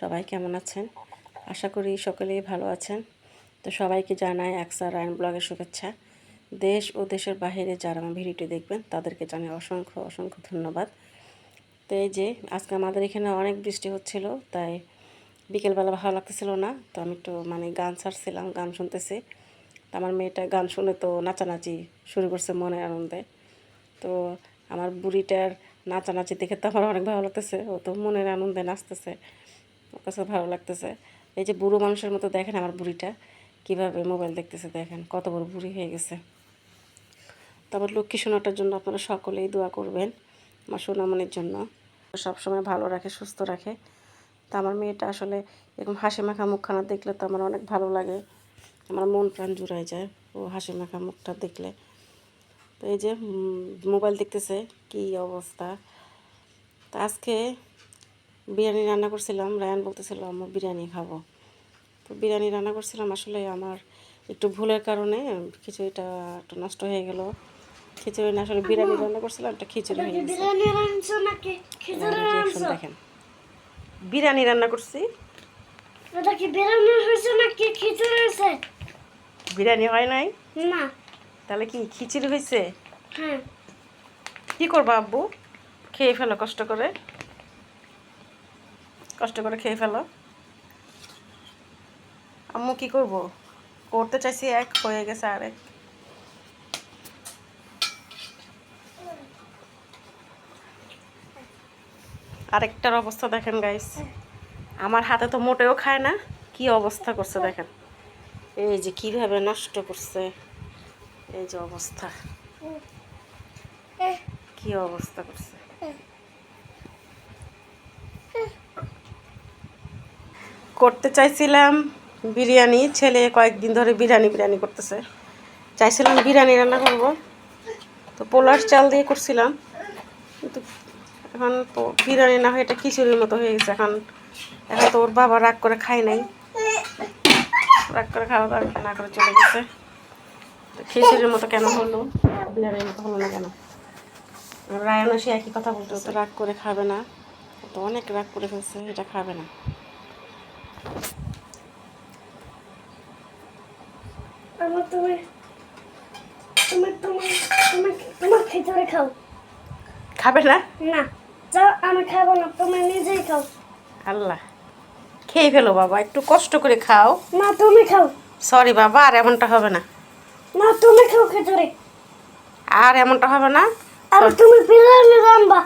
সবাই কেমন আছেন? আশা করি সকলেই ভালো আছেন। তো সবাইকে জানাই একসা রায়ন ব্লগের শুভেচ্ছা। দেশ ও দেশের বাইরে যারা আমার ভিডিওটি দেখবেন, তাদেরকে জানাই অসংখ্য অসংখ্য ধন্যবাদ। তো এই যে, আজকে আমাদের এখানে অনেক বৃষ্টি হচ্ছিল, তাই বিকেলবেলা ভালো লাগতেছিল না। তো আমি একটু মানে গান ছাড়ছিলাম, গান শুনতেছি। তো আমার মেয়েটা গান শুনে তো নাচানাচি শুরু করছে মনের আনন্দে। তো আমার বুড়িটার নাচানাচি দেখে তো আমার অনেক ভালো লাগতেছে। ও তো মনের আনন্দে নাচতেছে। ওর কাছে ভালো লাগতেছে। এই যে বুড়ো মানুষের মতো দেখেন আমার বুড়িটা। কীভাবে মোবাইল দেখতেছে দেখেন, কত বড় বুড়ি হয়ে গেছে। তারপর লক্ষ্মী সোনাটার জন্য আপনারা সকলেই দোয়া করবেন আমার সোনামনির জন্য। সবসময় ভালো রাখে, সুস্থ রাখে। তা আমার মেয়েটা আসলে এরকম হাসি মাখা মুখখানা দেখলে তো আমার অনেক ভালো লাগে। আমার মন প্রাণ জুড়াই যায় ও হাসি মাখা মুখটা দেখলে। তো এই যে মোবাইল দেখতেছে কি অবস্থা? তো আজকে বিরিয়ানি রান্না করছিলাম রায়ান বলতেছিল আমার বিরিয়ানি খাব। তো বিরিয়ানি রান্না করছিলাম আসলে আমার একটু ভুলের কারণে খিচুড়িটা একটু নষ্ট হয়ে গেল। খিচুড়ি না আসলে বিরিয়ানি রান্না করছিলাম একটা খিচুড়ি হয়ে গেছে। দেখেন। বিরিয়ানি রান্না করছি। বিরিয়ানি হয় নাই? না। তাহলে কি খিচুড়ি হয়েছে? হ্যাঁ। কি করব আব্বু? খেয়ে ফেলো কষ্ট করে। কষ্ট করে খেয়ে ফেলো। আম্মু কি করব? করতে চাইছি এক হয়ে গেছে আরেক। আরেকটার অবস্থা দেখেন গাইস আমার হাতে তো মোটেও খায় না। কি অবস্থা করছে দেখেন। এই যে কীভাবে নষ্ট করছে। এই যে অবস্থা। কি অবস্থা করছে? করতে চাইছিলাম বিরিয়ানি ছেলে কয়েকদিন ধরে বিরিয়ানি বিরিয়ানি করতেছে। চাইছিলাম বিরিয়ানি রান্না করব তো পোলার চাল দিয়ে করছিলাম। কিন্তু এখন বিরিয়ানি না হয়ে এটা খিচুড়ির মতো হয়ে গেছে এখন এখন তো ওর বাবা রাগ করে খায় নাই। রাগ করে খাওয়া দাওয়া না করে চলে গেছে। খিচুড়ির মতো কেন হলো? বিরিয়ানির মতো হলো না কেন? রায়নও সে একই কথা বলতে তো রাগ করে খাবে না। তো অনেক রাগ করে ফেলছে এটা খাবে না। আমার তুমি তুমি তুমি তুমি তোমার খিচুড়ি খাও। খাবে না? না যাও আমি খাব না তুমি নিজেই খাও। আল্লাহ খেয়ে ফেলো বাবা একটু কষ্ট করে খাও। না তুমি খাও। সরি বাবা আর এমনটা হবে না। না তুমি খাও খিচুড়ি। আর এমনটা হবে না? আর তুমি বিরিয়ানি রান্না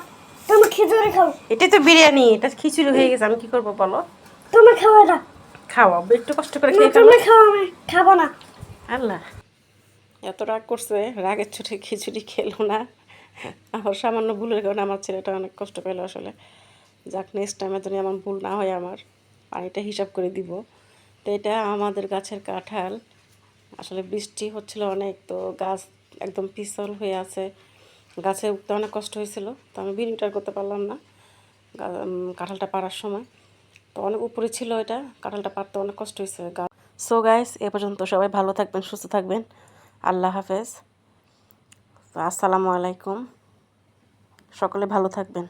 তুমি খিচুড়ি খাও। এটাই তো বিরিয়ানি এটা খিচুড়ি হয়ে গেছে আমি কি করব বলো? তুমি খাও এটা। খাও একটু কষ্ট করে খেয়ে তুমি খাও আমি খাব না। আল্লাহ। এত রাগ করছে রাগের ছুটে খিচুড়ি খেলো না। আমার সামান্য ভুলের কারণে আমার ছেলেটা অনেক কষ্ট পেল আসলে। যাক নেক্সট টাইমে যদি আমার ভুল না হয় আমার পানিটা হিসাব করে দিব। তো এটা আমাদের গাছের কাঁঠাল। আসলে বৃষ্টি হচ্ছিল অনেক, তো গাছ একদম পিছল হয়ে আছে। গাছে উঠতে অনেক কষ্ট হয়েছিল, তো আমি ভিডিওটা করতে পারলাম না কাঁঠালটা পাড়ার সময়। তো অনেক উপরে ছিল এটা, কাঁঠালটা পাড়তে অনেক কষ্ট হয়েছে সো গাইস এ পর্যন্ত সবাই ভালো থাকবেন, সুস্থ থাকবেন। আল্লাহ হাফেজ। আসসালামু আলাইকুম। সকলে ভালো থাকবেন।